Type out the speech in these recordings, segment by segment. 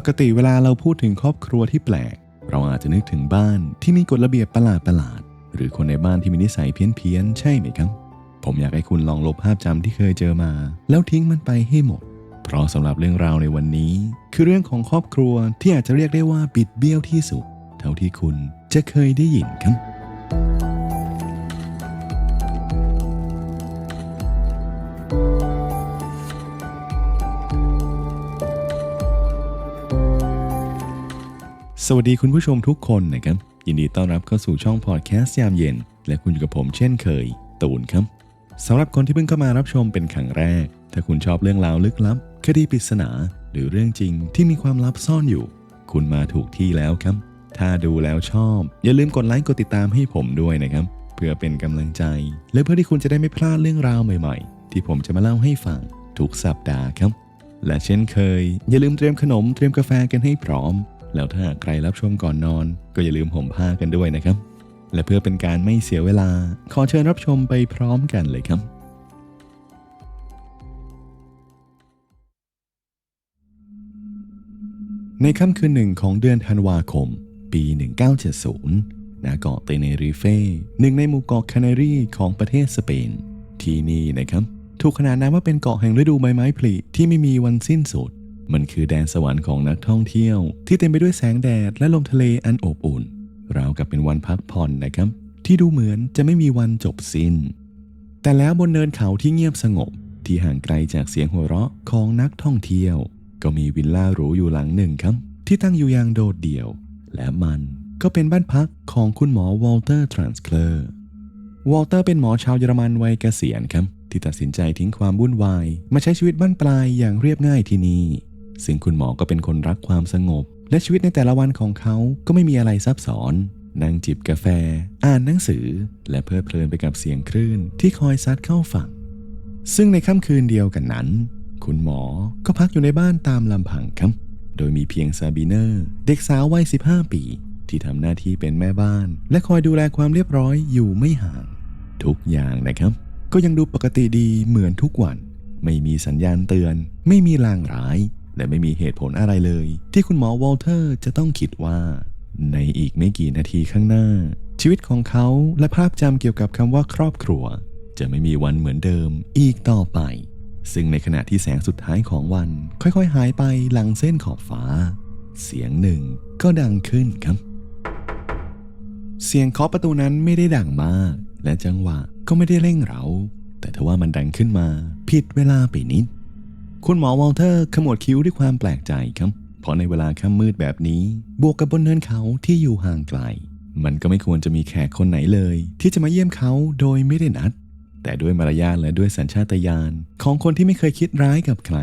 ปกติเวลาเราพูดถึงครอบครัวที่แปลก เราอาจจะนึกถึงบ้านที่มีกฎระเบียบประหลาดประหลาดๆหรือคนในบ้านที่มีนิสัยเพี้ยนเพียนๆใช่ไหมครับ ผมอยากให้คุณลองลบภาพจำที่เคยเจอมา แล้วทิ้งมันไปให้หมด เพราะสำหรับเรื่องราวในวันนี้ คือเรื่องของครอบครัวที่อาจจะเรียกได้ว่าบิดเบี้ยวที่สุด เท่าที่คุณจะเคยได้ยินครับ สวัสดีคุณผู้ชมทุกคนนะครับ ยินดีต้อนรับเข้าสู่ช่องพอดแคสต์ยามเย็น และคุณอยู่กับผมเช่นเคย ตูนครับสำหรับคนที่เพิ่งเข้ามารับชมเป็นครั้งแรก ถ้าคุณชอบเรื่องราวลึกลับ คดีปริศนา หรือเรื่องจริงที่มีความลับซ่อนอยู่ คุณมาถูกที่แล้วครับ ถ้าดูแล้วชอบ อย่าลืมกดไลค์กดติดตามให้ผมด้วยนะครับ เพื่อเป็นกำลังใจ และเพื่อที่คุณจะได้ไม่พลาดเรื่องราวใหม่ ๆ ที่ผมจะมาเล่าให้ฟังทุกสัปดาห์ครับ และเช่นเคย อย่าลืมเตรียมขนมเตรียมกาแฟกันให้พร้อม แล้วถ้าใครรับชมก่อนนอน ก็อย่าลืมห่มผ้ากันด้วยนะครับ และเพื่อเป็นการไม่เสียเวลา ขอเชิญรับชมไปพร้อมกันเลยครับในค่ำคืนหนึ่งของเดือนธันวาคม ปี 1970 ณ เกาะเตเนริเฟหนึ่งในหมู่เกาะแคนารีของประเทศสเปน ที่นี่นะครับ ถูกขนานนามว่าเป็นเกาะแห่งฤดูใบไม้ผลิที่ไม่มีวันสิ้นสุด มันคือแดนสวรรค์ของนักท่องเที่ยว ที่เต็มไปด้วยแสงแดดและลมทะเลอันอบอุ่น ราวกับเป็นวันพักผ่อนนะครับ ที่ดูเหมือนจะไม่มีวันจบสิ้น แต่แล้วบนเนินเขาที่เงียบสงบ ที่ห่างไกลจากเสียงหัวเราะของนักท่องเที่ยว ก็มีวิลล่าหรูอยู่หลังหนึ่งครับ ที่ตั้งอยู่อย่างโดดเดี่ยว และมันก็เป็นบ้านพักของคุณหมอวอลเตอร์ทรานสเคลอร์วอลเตอร์เป็นหมอชาวเยอรมันวัยเกษียณครับที่ตัดสินใจทิ้งความวุ่นวาย มาใช้ชีวิตบ้านปลายอย่างเรียบง่ายที่นี่ ซึ่งคุณหมอก็เป็นคนรักความสงบ และชีวิตในแต่ละวันของเขาก็ไม่มีอะไรซับซ้อน นั่งจิบกาแฟ อ่านหนังสือ และเพลิดเพลินไปกับเสียงคลื่นที่คอยซัดเข้าฝั่ง ซึ่งในค่ำคืนเดียวกันนั้น คุณหมอก็พักอยู่ในบ้านตามลำพังครับ โดยมีเพียงซาบีเนอร์ เด็กสาววัย 15 ปี ที่ทำหน้าที่เป็นแม่บ้าน และคอยดูแลความเรียบร้อยอยู่ไม่ห่าง ทุกอย่างนะครับ ก็ยังดูปกติดีเหมือนทุกวัน ไม่มีสัญญาณเตือน ไม่มีลางร้าย และไม่มีเหตุผลอะไรเลย ที่คุณหมอวอลเตอร์จะต้องคิดว่า ในอีกไม่กี่นาทีข้างหน้า ชีวิตของเขาและภาพจำเกี่ยวกับคำว่าครอบครัว จะไม่มีวันเหมือนเดิมอีกต่อไป ซึ่งในขณะที่แสงสุดท้ายของวัน ค่อยๆ หายไปหลังเส้นขอบฟ้า เสียงหนึ่งก็ดังขึ้นครับ เสียงเคาะประตูนั้นไม่ได้ดังมาก และจังหวะก็ไม่ได้เร่งเร้าแต่ทว่ามันดังขึ้นมา ผิดเวลาไปนิด คุณหมอวอลเตอร์ขมวดคิ้วด้วยความแปลกใจครับ เพราะในเวลาค่ำมืดแบบนี้ บวกกับบนเนินเขาที่อยู่ห่างไกล มันก็ไม่ควรจะมีแขกคนไหนเลย ที่จะมาเยี่ยมเขาโดยไม่ได้นัด แต่ด้วยมารยาทและด้วยสัญชาตญาณของคนที่ไม่เคยคิดร้ายกับใคร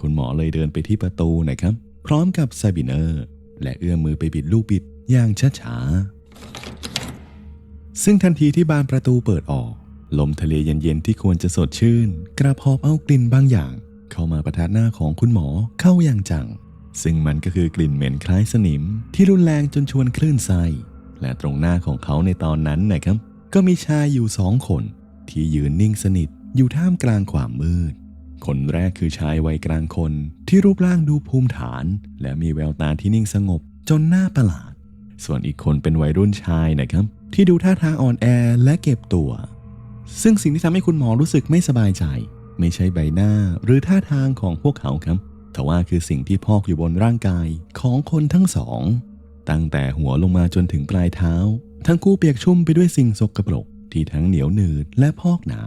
คุณหมอเลยเดินไปที่ประตูนะครับ พร้อมกับซาบิเนอร์ และเอื้อมมือไปบิดลูกบิดอย่างช้าๆ ซึ่งทันทีที่บานประตูเปิดออก ลมทะเลเย็นๆที่ควรจะสดชื่น กระพอบเอากลิ่นบางอย่าง เข้ามาประทะหน้าของคุณหมอเข้าอย่างจัง ซึ่งมันก็คือกลิ่นเหม็นคล้ายสนิม ที่รุนแรงจนชวนคลื่นไส้และตรงหน้าของเขาในตอนนั้นนะครับ ก็มีชายอยู่สองคน ที่ยืนนิ่งสนิทอยู่ท่ามกลางความมืด คนแรกคือชายวัยกลางคน ที่รูปร่างดูภูมิฐาน และมีแววตาที่นิ่งสงบจนน่าประหลาด ส่วนอีกคนเป็นวัยรุ่นชายนะครับ ที่ดูท่าทางอ่อนแอและเก็บตัว ซึ่งสิ่งที่ทำให้คุณหมอรู้สึกไม่สบายใจ ไม่ใช่ใบหน้าหรือท่าทางของพวกเขาครับ แต่ว่าคือสิ่งที่พอกอยู่บนร่างกายของคนทั้งสอง ตั้งแต่หัวลงมาจนถึงปลายเท้า ทั้งคู่เปียกชุ่มไปด้วยสิ่งสกปรกที่ทั้งเหนียวหนืดและพอกหนา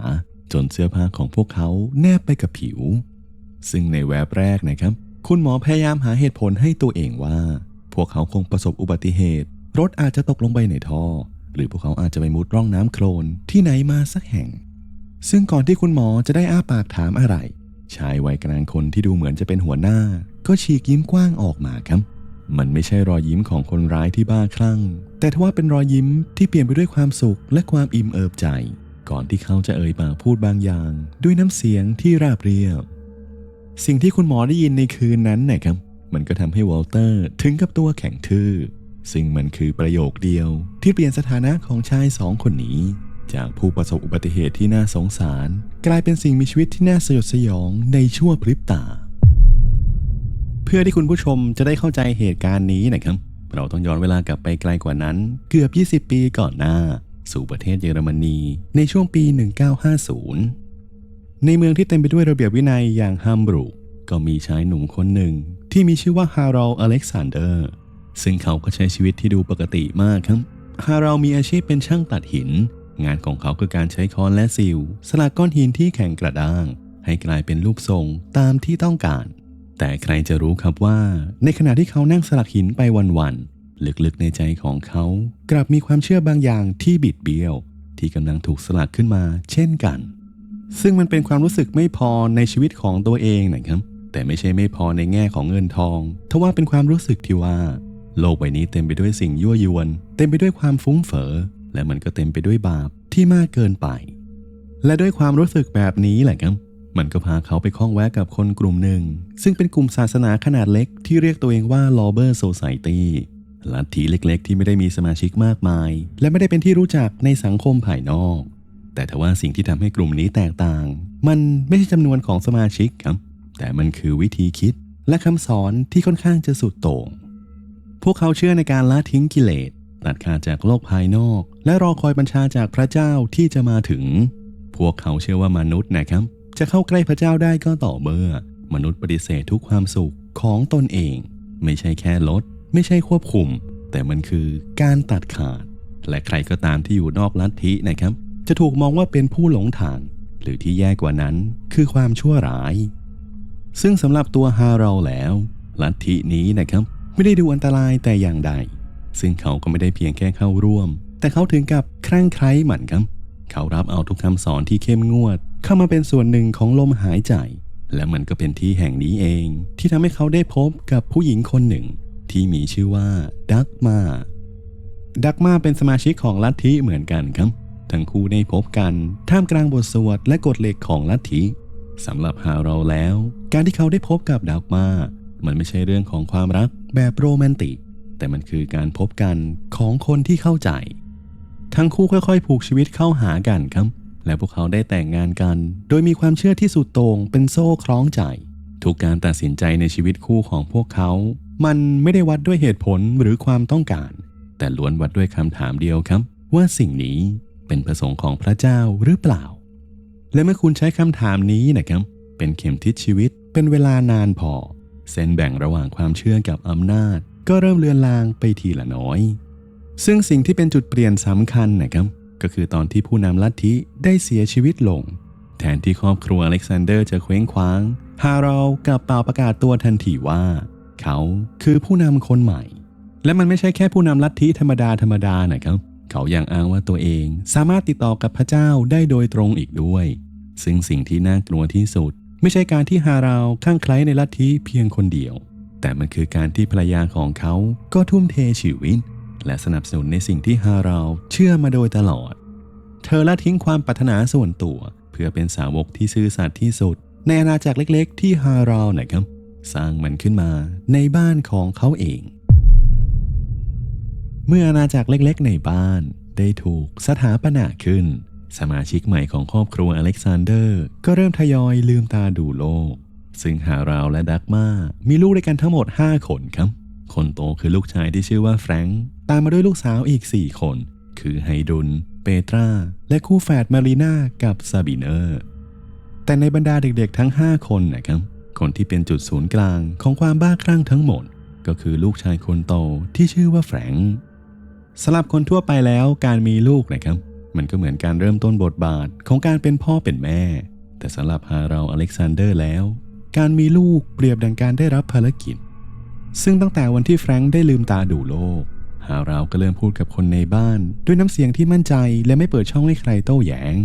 จนเสื้อผ้าของพวกเขาแนบไปกับผิว ซึ่งในแวบแรกนะครับ คุณหมอพยายามหาเหตุผลให้ตัวเองว่า พวกเขาคงประสบอุบัติเหตุ รถอาจจะตกลงไปในท่อ หรือพวกเขาอาจจะไปมุดร่องน้ำโคลนที่ไหนมาสักแห่ง ซึ่งก่อนที่คุณหมอจะได้อ้าปากถามอะไร ชายวัยกลางคนที่ดูเหมือนจะเป็นหัวหน้า ก็ฉีกยิ้มกว้างออกมาครับ มันไม่ใช่รอยยิ้มของคนร้ายที่บ้าคลั่ง แต่ทว่าเป็นรอยยิ้มที่เปลี่ยนไปด้วยความสุขและความอิ่มเอิบใจ ก่อนที่เขาจะเอ่ยปากพูดบางอย่าง ด้วยน้ำเสียงที่ราบเรียบ สิ่งที่คุณหมอได้ยินในคืนนั้นนะครับ มันก็ทำให้วอลเตอร์ถึงกับตัวแข็งทื่อซึ่งมันคือประโยคเดียวที่เปลี่ยนสถานะของชายสองคนนี้ จากผู้ประสบอุบัติเหตุที่น่าสงสาร กลายเป็นสิ่งมีชีวิตที่น่าสยดสยองในชั่วพริบตา เพื่อที่คุณผู้ชมจะได้เข้าใจเหตุการณ์นี้นะครับ เราต้องย้อนเวลากลับไปไกลกว่านั้น เกือบ 20 ปีก่อนหน้า สู่ประเทศเยอรมนีในช่วงปี 1950 ในเมืองที่เต็มไปด้วยระเบียบวินัยอย่างฮัมบูรูกก็มีชายหนุ่มคนหนึ่งที่มีชื่อว่าฮาร์ l ลอเล็กซานเดอร์ ซึ่งเขาก็ใช้ชีวิตที่ดูปกติมากครับฮาร์ l ลมีอาชีพเป็นช่างตัดหิน งานของเขาคือการใช้ค้อนและซิลสลักก้อนหินที่แข็งกระด้าง ให้กลายเป็นรูปทรงตามที่ต้องการ แต่ใครจะรู้ครับว่า ในขณะที่เขานั่งสลักหินไปวันๆลึกๆในใจของเขา กลับมีความเชื่อบางอย่างที่บิดเบี้ยว ที่กำลังถูกสลักขึ้นมา เช่นกัน ซึ่งมันเป็นความรู้สึกไม่พอในชีวิตของตัวเองนะครับ แต่ไม่ใช่ไม่พอในแง่ของเงินทองทว่าเป็นความรู้สึกที่ว่าโลกใบนี้เต็มไปด้วยสิ่งยั่วยวน เต็มไปด้วยความฟุ้งเฟอ้อ และมันก็เต็มไปด้วยบาปที่มากเกินไป และด้วยความรู้สึกแบบนี้แหละครับ มันก็พาเขาไปข้องแวะกับคนกลุ่มหนึ่ง ซึ่งเป็นกลุ่มศาสนาขนาดเล็กที่เรียกตัวเองว่า l o b e r Society ลัทธิเล็กๆ ที่ไม่ได้มีสมาชิกมากมาย และไม่ได้เป็นที่รู้จักในสังคมภายนอก แต่ทว่าสิ่งที่ทำให้กลุ่มนี้แตกต่าง มันไม่ใช่จำนวนของสมาชิกครับ แต่มันคือวิธีคิดและคำสอนที่ค่อนข้างจะสุดโต่ง พวกเขาเชื่อในการละทิ้งกิเลส ตัดขาดจากโลกภายนอก และรอคอยบัญชาจากพระเจ้าที่จะมาถึง พวกเขาเชื่อว่ามนุษย์นะครับ จะเข้าใกล้พระเจ้าได้ก็ต่อเมื่อ มนุษย์ปฏิเสธทุกความสุขของตนเอง ไม่ใช่แค่ลด ไม่ใช่ควบคุม แต่มันคือการตัดขาด และใครก็ตามที่อยู่นอกลัทธินะครับ จะถูกมองว่าเป็นผู้หลงทาง หรือที่แย่กว่านั้นคือความชั่วร้าย ซึ่งสำหรับตัวฮาเราแล้วลัทธินี้นะครับ ไม่ได้ดูอันตรายแต่อย่างใด ซึ่งเขาก็ไม่ได้เพียงแค่เข้าร่วม แต่เขาถึงกับคลั่งไคล้หมั่นครับ เขารับเอาทุกคำสอนที่เข้มงวด เข้ามาเป็นส่วนหนึ่งของลมหายใจ และมันก็เป็นที่แห่งนี้เอง ที่ทำให้เขาได้พบกับผู้หญิงคนหนึ่ง ที่มีชื่อว่าดักมาดักมาเป็นสมาชิกของลัทธิเหมือนกันครับ ทั้งคู่ได้พบกันท่ามกลางบทสวดและกฎเหล็กของลัทธิสำหรับฮาเราแล้ว การที่เขาได้พบกับดักมา มันไม่ใช่เรื่องของความรักแบบโรแมนติก แต่มันคือการพบกันของคนที่เข้าใจ ทั้งคู่ค่อยๆ ผูกชีวิตเข้าหากันครับ และพวกเขาได้แต่งงานกัน โดยมีความเชื่อที่สุดโต่งเป็นโซ่คล้องใจ ทุกการตัดสินใจในชีวิตคู่ของพวกเขา มันไม่ได้วัดด้วยเหตุผลหรือความต้องการ แต่ล้วนวัดด้วยคำถามเดียวครับ ว่าสิ่งนี้เป็นประสงค์ของพระเจ้าหรือเปล่า และเมื่อคุณใช้คำถามนี้นะครับ เป็นเข็มทิศชีวิตเป็นเวลานานพอเส้นแบ่งระหว่างความเชื่อกับอำนาจ ก็เริ่มเลือนลางไปทีละน้อย ซึ่งสิ่งที่เป็นจุดเปลี่ยนสำคัญนะครับ ก็คือตอนที่ผู้นำลัทธิได้เสียชีวิตลง แทนที่ครอบครัวอเล็กซานเดอร์จะเคว้งคว้าง ฮาเรากับเป่าประกาศตัวทันทีว่า เขาคือผู้นำคนใหม่ และมันไม่ใช่แค่ผู้นำลัทธิธรรมดาธรรมดานะครับ เขายังอ้างว่าตัวเองสามารถติดต่อกับพระเจ้าได้โดยตรงอีกด้วย ซึ่งสิ่งที่น่ากลัวที่สุด ไม่ใช่การที่ฮาราวข้างใคล้ในลัทธิเพียงคนเดียว แต่มันคือการที่ภรรยาของเขาก็ทุ่มเทชีวิต และสนับสนุนในสิ่งที่ฮาราวเชื่อมาโดยตลอด เธอละทิ้งความปรารถนาส่วนตัว เพื่อเป็นสาวกที่ซื่อสัตย์ที่สุด ในอาณาจักรเล็กๆ ที่ฮาราวนะครับ สร้างมันขึ้นมาในบ้านของเขาเอง เมื่ออาณาจักรเล็กๆ ในบ้านได้ถูกสถาปนาขึ้น สมาชิกใหม่ของครอบครัวอเล็กซานเดอร์ ก็เริ่มทยอยลืมตาดูโลก ซึ่งฮาราวและดักมามีลูกด้วยกันทั้งหมด 5 คนครับ คนโตคือลูกชายที่ชื่อว่าแฟรงค์ตามมาด้วยลูกสาวอีก 4 คน คือไฮดุน เปตรา และคู่แฝดมารีนากับซาบิเนอร์ แต่ในบรรดาเด็กๆทั้ง 5 คนนะครับ คนที่เป็นจุดศูนย์กลางของความบ้าคลั่งทั้งหมด ก็คือลูกชายคนโตที่ชื่อว่าแฟรงค์สำหรับคนทั่วไปแล้วการมีลูกนะครับ มันก็เหมือนการเริ่มต้นบทบาทของการเป็นพ่อเป็นแม่ แต่สำหรับฮาเราอเล็กซานเดอร์แล้ว การมีลูกเปรียบดังการได้รับภารกิจ ซึ่งตั้งแต่วันที่แฟรงค์ได้ลืมตาดูโลก ฮาราวก็เริ่มพูดกับคนในบ้าน ด้วยน้ำเสียงที่มั่นใจและไม่เปิดช่องให้ใครโต้แย้ง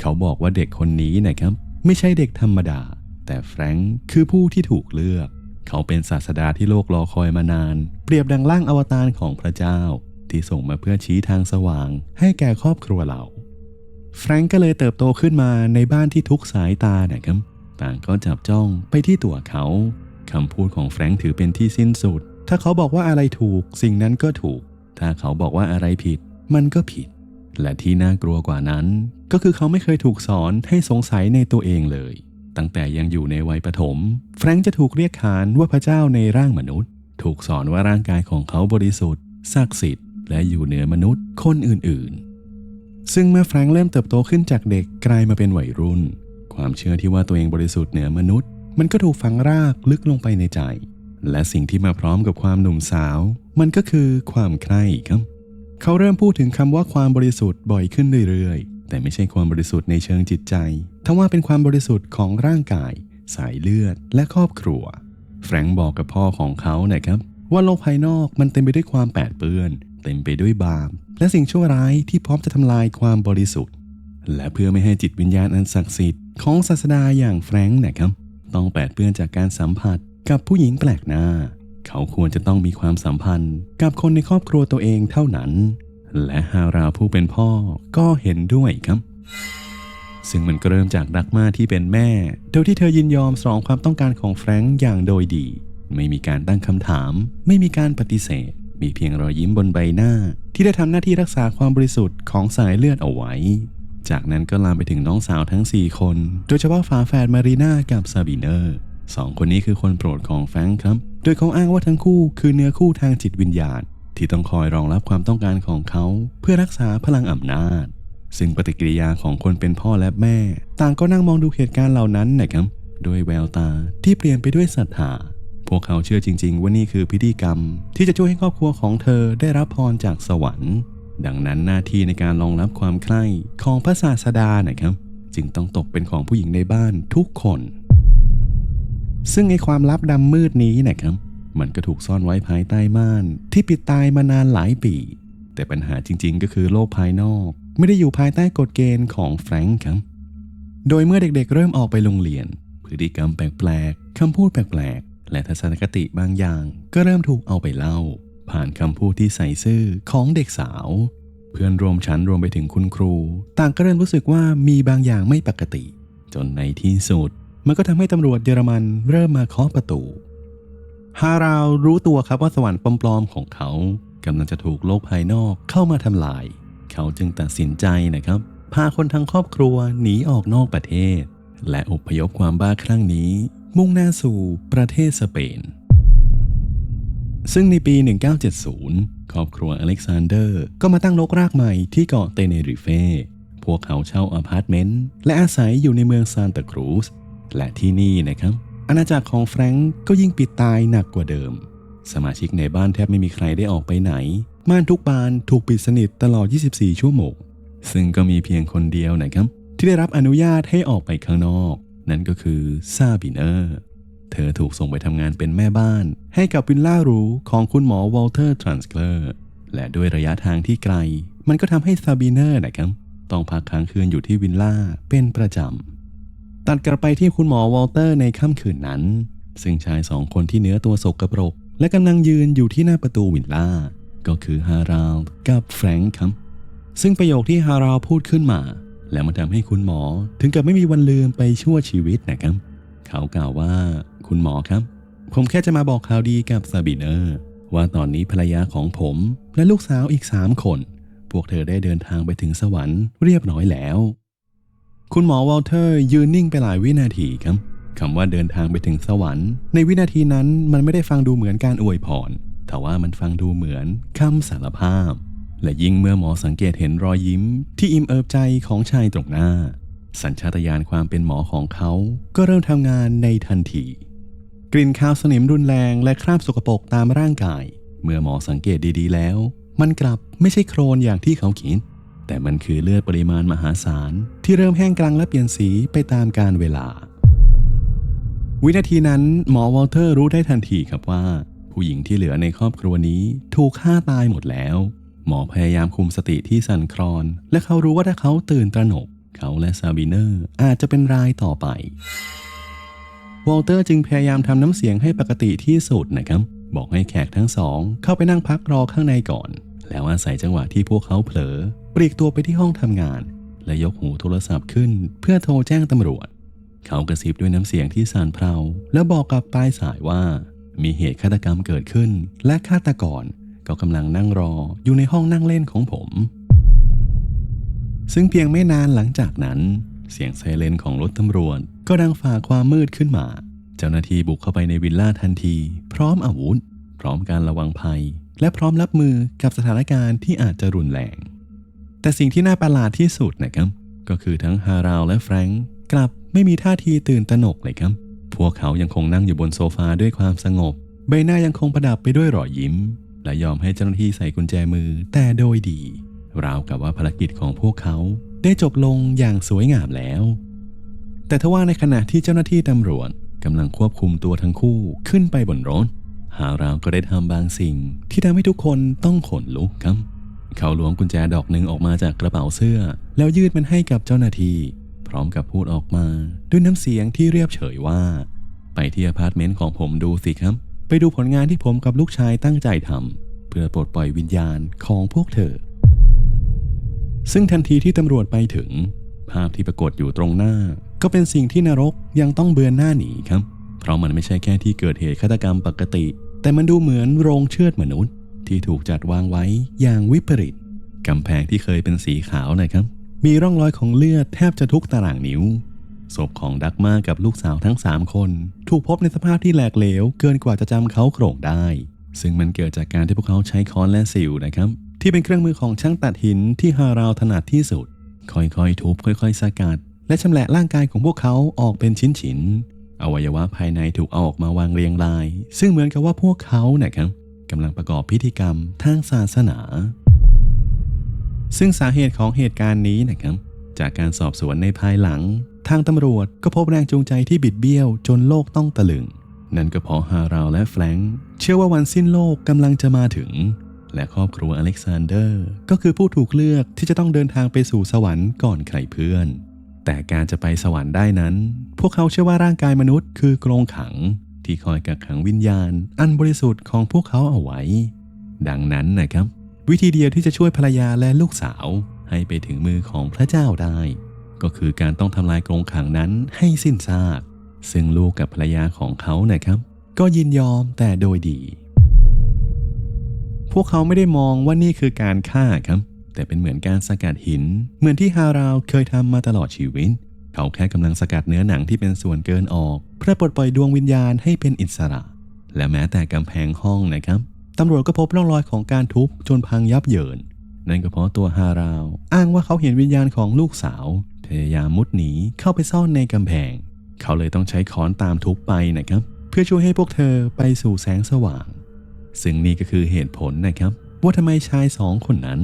เขาบอกว่าเด็กคนนี้นะครับ ไม่ใช่เด็กธรรมดา แต่แฟรงค์คือผู้ที่ถูกเลือก เขาเป็นศาสดาที่โลกรอคอยมานาน เปรียบดังร่างอวตารของพระเจ้า ที่ส่งมาเพื่อชี้ทางสว่าง ให้แก่ครอบครัวเราแฟรงก์ก็เลยเติบโตขึ้นมาในบ้านที่ทุกสายตานะครับ ต่างก็จับจ้องไปที่ตัวเขาคำพูดของแฟรงก์ถือเป็นที่สิ้นสุด ถ้าเขาบอกว่าอะไรถูก สิ่งนั้นก็ถูก ถ้าเขาบอกว่าอะไรผิด มันก็ผิด และที่น่ากลัวกว่านั้น ก็คือเขาไม่เคยถูกสอนให้สงสัยในตัวเองเลย ตั้งแต่ยังอยู่ในวัยประถม แฟรงค์จะถูกเรียกขานว่าพระเจ้าในร่างมนุษย์ ถูกสอนว่าร่างกายของเขาบริสุทธิ์ศักดิ์สิทธิ์และอยู่เหนือมนุษย์คนอื่นๆ ซึ่งเมื่อแฟรงค์เริ่มเติบโตขึ้นจากเด็กกลายมาเป็นวัยรุ่น ความเชื่อที่ว่าตัวเองบริสุทธิ์เหนือมนุษย์ มันก็ถูกฝังรากลึกลงไปในใจ และสิ่งที่มาพร้อมกับความหนุ่มสาว มันก็คือความใคร่ครับ เขาเริ่มพูดถึงคำว่าความบริสุทธิ์บ่อยขึ้นเรื่อยๆ แต่ไม่ใช่ความบริสุทธิ์ในเชิงจิตใจทว่าเป็นความบริสุทธิ์ของร่างกาย สายเลือดและครอบครัว แฟรงค์บอกกับพ่อของเขานะครับ ว่าโลกภายนอกมันเต็มไปด้วยความแปดเปื้อน เต็มไปด้วยบาปและสิ่งชั่วร้ายที่พร้อมจะทำลายความบริสุทธิ์ และเพื่อไม่ให้จิตวิญญาณอันศักดิ์สิทธิ์ของศาสดาอย่างแฟรงค์นะครับ ต้องแปดเปื้อนจากการสัมผัสกับผู้หญิงแปลกหน้า เขาควรจะต้องมีความสัมพันธ์กับคนในครอบครัวตัวเองเท่านั้น และฮาราผู้เป็นพ่อก็เห็นด้วยครับ ซึ่งมันก็เริ่มจากดักมาที่เป็นแม่ โดยที่เธอยินยอมสรองความต้องการของแฟรงค์อย่างโดยดี ไม่มีการตั้งคำถาม ไม่มีการปฏิเสธ มีเพียงรอยยิ้มบนใบหน้า ที่ได้ทำหน้าที่รักษาความบริสุทธิ์ของสายเลือดเอาไว้ จากนั้นก็ลามไปถึงน้องสาวทั้ง 4 คน โดยเฉพาะฝาแฝดมารีนากับซาบิเนอร์สองคนนี้คือคนโปรดของแฟรงค์ครับ โดยเขาอ้างว่าทั้งคู่คือเนื้อคู่ทางจิตวิญญาณ ที่ต้องคอยรองรับความต้องการของเขา เพื่อรักษาพลังอำนาจ ซึ่งปฏิกิริยาของคนเป็นพ่อและแม่ ต่างก็นั่งมองดูเหตุการณ์เหล่านั้นนะครับด้วยแววตาที่เปลี่ยนไปด้วยศรัทธาพวกเขาเชื่อจริง ๆ ว่านี่คือพิธีกรรม ที่จะช่วยให้ครอบครัวของเธอได้รับพรจากสวรรค์ ดังนั้นหน้าที่ในการรองรับความใคร่ของพระศาสดานะครับ จึงต้องตกเป็นของผู้หญิงในบ้านทุกคน ซึ่งในความลับดำมืดนี้นะครับ มันก็ถูกซ่อนไว้ภายใต้ม่าน ที่ปิดตายมานานหลายปี แต่ปัญหาจริง ๆ ก็คือโลกภายนอก ไม่ได้อยู่ภายใต้กฎเกณฑ์ของแฟรงค์ครับ โดยเมื่อเด็กๆ เริ่มออกไปโรงเรียน พฤติกรรมแปลกๆคำพูดแปลกๆและทัศนคติบางอย่างก็เริ่มถูกเอาไปเล่า ผ่านคำพูดที่ใส่ซื่อของเด็กสาว เพื่อนรวมชั้นรวมไปถึงคุณครู ต่างก็เริ่มรู้สึกว่ามีบางอย่างไม่ปกติ จนในที่สุด มันก็ทำให้ตำรวจเยอรมันเริ่มมาเคาะประตูฮาราวรู้ตัวครับว่าสวรรค์ปลอมๆของเขากำลังจะถูกโลกภายนอกเข้ามาทำลาย เขาจึงตัดสินใจนะครับ พาคนทั้งครอบครัวหนีออกนอกประเทศ และอพยพความบ้าครั้งนี้ มุ่งหน้าสู่ประเทศสเปน ซึ่งในปี 1970 ครอบครัวอเล็กซานเดอร์ ก็มาตั้งรกรากใหม่ที่เกาะเตเนริเฟ พวกเขาเช่าอพาร์ตเมนต์ และอาศัยอยู่ในเมืองซานตาครูส และที่นี่นะครับ อาณาจักรของแฟรงก์ก็ยิ่งปิดตายหนักกว่าเดิม สมาชิกในบ้านแทบไม่มีใครได้ออกไปไหน ม่านทุกบานถูกปิดสนิทตลอด 24 ชั่วโมง ซึ่งก็มีเพียงคนเดียวนะครับ ที่ได้รับอนุญาตให้ออกไปข้างนอก นั่นก็คือซาบิเนอร์ เธอถูกส่งไปทำงานเป็นแม่บ้าน ให้กับวิลล่าหรูของคุณหมอวอลเตอร์ทรานสเคลอร์และด้วยระยะทางที่ไกล มันก็ทำให้ซาบิเนอร์นะครับ ต้องพักค้างคืนอยู่ที่วิลล่าเป็นประจำ ตัดกลับไปที่คุณหมอวอลเตอร์ในค่ำคืนนั้น ซึ่งชายสองคนที่เนื้อตัวสกปรก และกำลังยืนอยู่ที่หน้าประตูวิลล่า ก็คือฮาราวกับแฟรงค์ครับซึ่งประโยคที่ฮาราวพูดขึ้นมา แล้วมันทำให้คุณหมอถึงกับไม่มีวันลืมไปชั่วชีวิตนะครับ เขากล่าวว่า คุณหมอครับ ผมแค่จะมาบอกข่าวดีกับซาบิเนอร์ว่าตอนนี้ภรรยาของผมและลูกสาวอีกสามคน พวกเธอได้เดินทางไปถึงสวรรค์เรียบร้อยแล้ว คุณหมอวอลเตอร์ยืนนิ่งไปหลายวินาทีครับคำว่าเดินทางไปถึงสวรรค์ ในวินาทีนั้นมันไม่ได้ฟังดูเหมือนการอวยพร แต่ว่ามันฟังดูเหมือนคำสารภาพ และยิ่งเมื่อหมอสังเกตเห็นรอยยิ้มที่อิ่มเอิบใจของชายตรงหน้า สัญชาตญาณความเป็นหมอของเขา ก็เริ่มทำงานในทันที กลิ่นคาวสนิมรุนแรงและคราบสกปรกตามร่างกาย เมื่อหมอสังเกตดีๆแล้ว มันกลับไม่ใช่โครนอย่างที่เขาคิด แต่มันคือเลือดปริมาณมหาศาล ที่เริ่มแห้งกรังและเปลี่ยนสีไปตามกาลเวลา วินาทีนั้นหมอวอลเตอร์รู้ได้ทันทีครับว่า ผู้หญิงที่เหลือในครอบครัวนี้ถูกฆ่าตายหมดแล้ว หมอพยายามคุมสติที่สั่นคลอน และเขารู้ว่าถ้าเขาตื่นตระหนก เขาและซาบิเนอร์อาจจะเป็นรายต่อไป วอลเตอร์จึงพยายามทำน้ำเสียงให้ปกติที่สุดนะครับ บอกให้แขกทั้งสอง เข้าไปนั่งพักรอข้างในก่อน แล้วอาศัยจังหวะที่พวกเขาเผลอ ปลีกตัวไปที่ห้องทำงาน และยกหูโทรศัพท์ขึ้น เพื่อโทรแจ้งตำรวจ เขากระซิบด้วยน้ำเสียงที่สั่นเพลาแล้วบอกกับปลายสายว่า มีเหตุฆาตกรรมเกิดขึ้น และฆาตกรก็กำลังนั่งรออยู่ในห้องนั่งเล่นของผม ซึ่งเพียงไม่นานหลังจากนั้น เสียงไซเรนของรถตำรวจ ก็ดังฝ่าความมืดขึ้นมา เจ้าหน้าที่บุกเข้าไปในวิลล่าทันที พร้อมอาวุธ พร้อมการระวังภัย และพร้อมรับมือกับสถานการณ์ที่อาจจะรุนแรง แต่สิ่งที่น่าประหลาดที่สุดนะครับ ก็คือทั้งฮาราวและแฟรงก์กลับไม่มีท่าทีตื่นตระหนกเลยครับ พวกเขายังคงนั่งอยู่บนโซฟาด้วยความสงบ ใบหน้ายังคงประดับไปด้วยรอยยิ้ม และยอมให้เจ้าหน้าที่ใส่กุญแจมือแต่โดยดี ราวกับว่าภารกิจของพวกเขาได้จบลงอย่างสวยงามแล้ว แต่ทว่าในขณะที่เจ้าหน้าที่ตำรวจกำลังควบคุมตัวทั้งคู่ขึ้นไปบนรถ ฮาราวก็ได้ทำบางสิ่งที่ทำให้ทุกคนต้องขนลุกครับ เขาล้วงกุญแจดอกหนึ่งออกมาจากกระเป๋าเสื้อ แล้วยืดมันให้กับเจ้าหน้าที่ พร้อมกับพูดออกมา ด้วยน้ำเสียงที่เรียบเฉยว่า ไปที่อพาร์ตเมนต์ของผมดูสิครับ ไปดูผลงานที่ผมกับลูกชายตั้งใจทำเพื่อปลดปล่อยวิญญาณของพวกเธอ ซึ่งทันทีที่ตำรวจไปถึง ภาพที่ปรากฏอยู่ตรงหน้า ก็เป็นสิ่งที่นรกยังต้องเบือนหน้าหนีครับ เพราะมันไม่ใช่แค่ที่เกิดเหตุฆาตกรรมปกติ แต่มันดูเหมือนโรงเชือดมนุษย์ ที่ถูกจัดวางไว้อย่างวิปริตกำแพงที่เคยเป็นสีขาวนะครับ มีร่องรอยของเลือดแทบจะทุกตารางนิ้วศพของดักมากับลูกสาวทั้ง 3 คน ถูกพบในสภาพที่แหลกเหลว เกินกว่าจะจำเขาโครงได้ ซึ่งมันเกิดจากการที่พวกเขาใช้ค้อนและสิวนะครับ ที่เป็นเครื่องมือของช่างตัดหินที่ฮาราวถนัดที่สุด ค่อยๆทุบค่อยๆ สกัด และชำแหละร่างกายของพวกเขาออกเป็นชิ้นๆอวัยวะภายในถูกเอาออกมาวางเรียงราย ซึ่งเหมือนกับว่าพวกเขาเนะครับกำลังประกอบพิธีกรรมทางศาสนา ซึ่งสาเหตุของเหตุการณ์นี้นะครับ จากการสอบสวนในภายหลัง ทางตำรวจก็พบแรงจูงใจที่บิดเบี้ยวจนโลกต้องตะลึง นั่นก็เพราะฮาราวและแฟรงค์เชื่อว่าวันสิ้นโลกกำลังจะมาถึง และครอบครัวอเล็กซานเดอร์ ก็คือผู้ถูกเลือกที่จะต้องเดินทางไปสู่สวรรค์ก่อนใครเพื่อน แต่การจะไปสวรรค์ได้นั้น พวกเขาเชื่อว่าร่างกายมนุษย์คือกรงขัง ที่คอยกักขังวิญญาณ อันบริสุทธิ์ของพวกเขาเอาไว้ ดังนั้นนะครับ วิธีเดียวที่จะช่วยภรรยาและลูกสาว ให้ไปถึงมือของพระเจ้าได้ ก็คือการต้องทำลายกรงขังนั้นให้สิ้นซาก ซึ่งลูกกับภรรยาของเขานะครับ ก็ยินยอมแต่โดยดี พวกเขาไม่ได้มองว่านี่คือการฆ่าครับ แต่เป็นเหมือนการสกัดหิน เหมือนที่ฮาราวเคยทำมาตลอดชีวิต เขาแค่กำลังสกัดเนื้อหนังที่เป็นส่วนเกินออกเพื่อปลดปล่อยดวงวิญญาณให้เป็นอิสระ และแม้แต่กำแพงห้องนะครับตำรวจก็พบร่องรอยของการทุบจนพังยับเยิน นั่นก็เพราะตัวฮาราว อ้างว่าเขาเห็นวิญญาณของลูกสาว พยายามมุดหนีเข้าไปซ่อนในกำแพง เขาเลยต้องใช้ค้อนตามทุบไปนะครับ เพื่อช่วยให้พวกเธอไปสู่แสงสว่าง ซึ่งนี่ก็คือเหตุผลนะครับ ว่าทำไมชายสองคนนั้น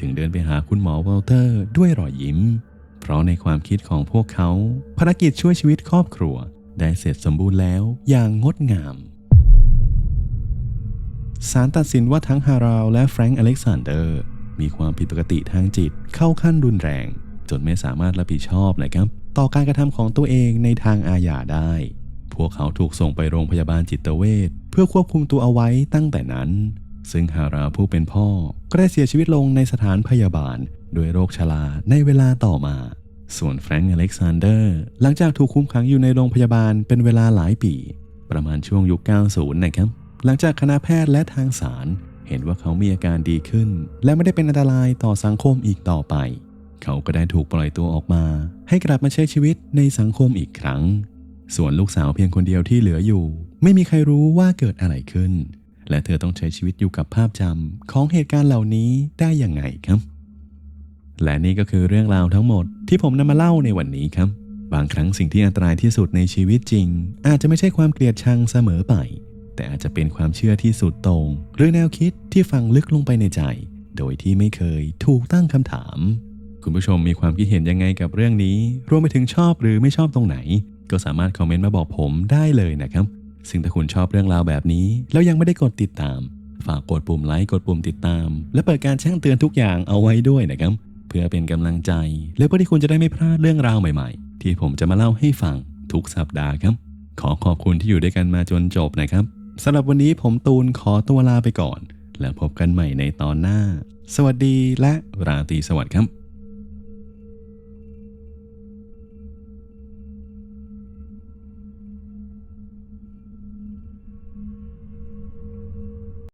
ถึงเดินไปหาคุณหมอวอลเตอร์ด้วยรอยยิ้ม เพราะในความคิดของพวกเขา ภารกิจช่วยชีวิตครอบครัว ได้เสร็จสมบูรณ์แล้วอย่างงดงามศาลตัดสินว่าทั้งฮาราวและแฟรงค์อเล็กซานเดอร์ มีความผิดปกติทางจิตเข้าขั้นรุนแรง จนไม่สามารถรับผิดชอบนะครับ ต่อการกระทำของตัวเองในทางอาญาได้ พวกเขาถูกส่งไปโรงพยาบาลจิตเวชเพื่อควบคุมตัวเอาไว้ตั้งแต่นั้น ซึ่งฮาราผู้เป็นพ่อก็ได้เสียชีวิตลงในสถานพยาบาลด้วยโรคชราในเวลาต่อมา ส่วนแฟรงค์อเล็กซานเดอร์ หลังจากถูกคุมขังอยู่ในโรงพยาบาลเป็นเวลาหลายปี ประมาณช่วงยุค 90 นะครับ หลังจากคณะแพทย์และทางศาลเห็นว่าเขามีอาการดีขึ้น และไม่ได้เป็นอันตรายต่อสังคมอีกต่อไป เขาก็ได้ถูกปล่อยตัวออกมา ให้กลับมาใช้ชีวิตในสังคมอีกครั้ง ส่วนลูกสาวเพียงคนเดียวที่เหลืออยู่ ไม่มีใครรู้ว่าเกิดอะไรขึ้น และเธอต้องใช้ชีวิตอยู่กับภาพจำของเหตุการณ์เหล่านี้ได้อย่างไงครับ และนี่ก็คือเรื่องราวทั้งหมดที่ผมนำมาเล่าในวันนี้ครับ บางครั้งสิ่งที่อันตรายที่สุดในชีวิตจริง อาจจะไม่ใช่ความเกลียดชังเสมอไป แต่อาจจะเป็นความเชื่อที่สุดต่งหรือแนวคิดที่ฝังลึกลงไปในใจ โดยที่ไม่เคยถูกตั้งคำถาม คุณผู้ชมมีความคิดเห็นยังไงกับเรื่องนี้ รวมไปถึงชอบหรือไม่ชอบตรงไหน ก็สามารถคอมเมนต์มาบอกผมได้เลยนะครับ ซึ่งถ้าคุณชอบเรื่องราวแบบนี้ แล้วยังไม่ได้กดติดตาม ฝากกดปุ่มไลค์กดปุ่มติดตาม และเปิดการแจ้งเตือนทุกอย่างเอาไว้ด้วยนะครับ เพื่อเป็นกำลังใจ และเพื่อที่คุณจะได้ไม่พลาดเรื่องราวใหม่ๆ ที่ผมจะมาเล่าให้ฟังทุกสัปดาห์ครับ ขอขอบคุณที่อยู่ด้วยกันมาจนจบนะครับสำหรับวันนี้ผมตูนขอตัวลาไปก่อน แล้วพบกันใหม่ในตอนหน้า สวัสดีและราตรีสวัสดิ์ครับ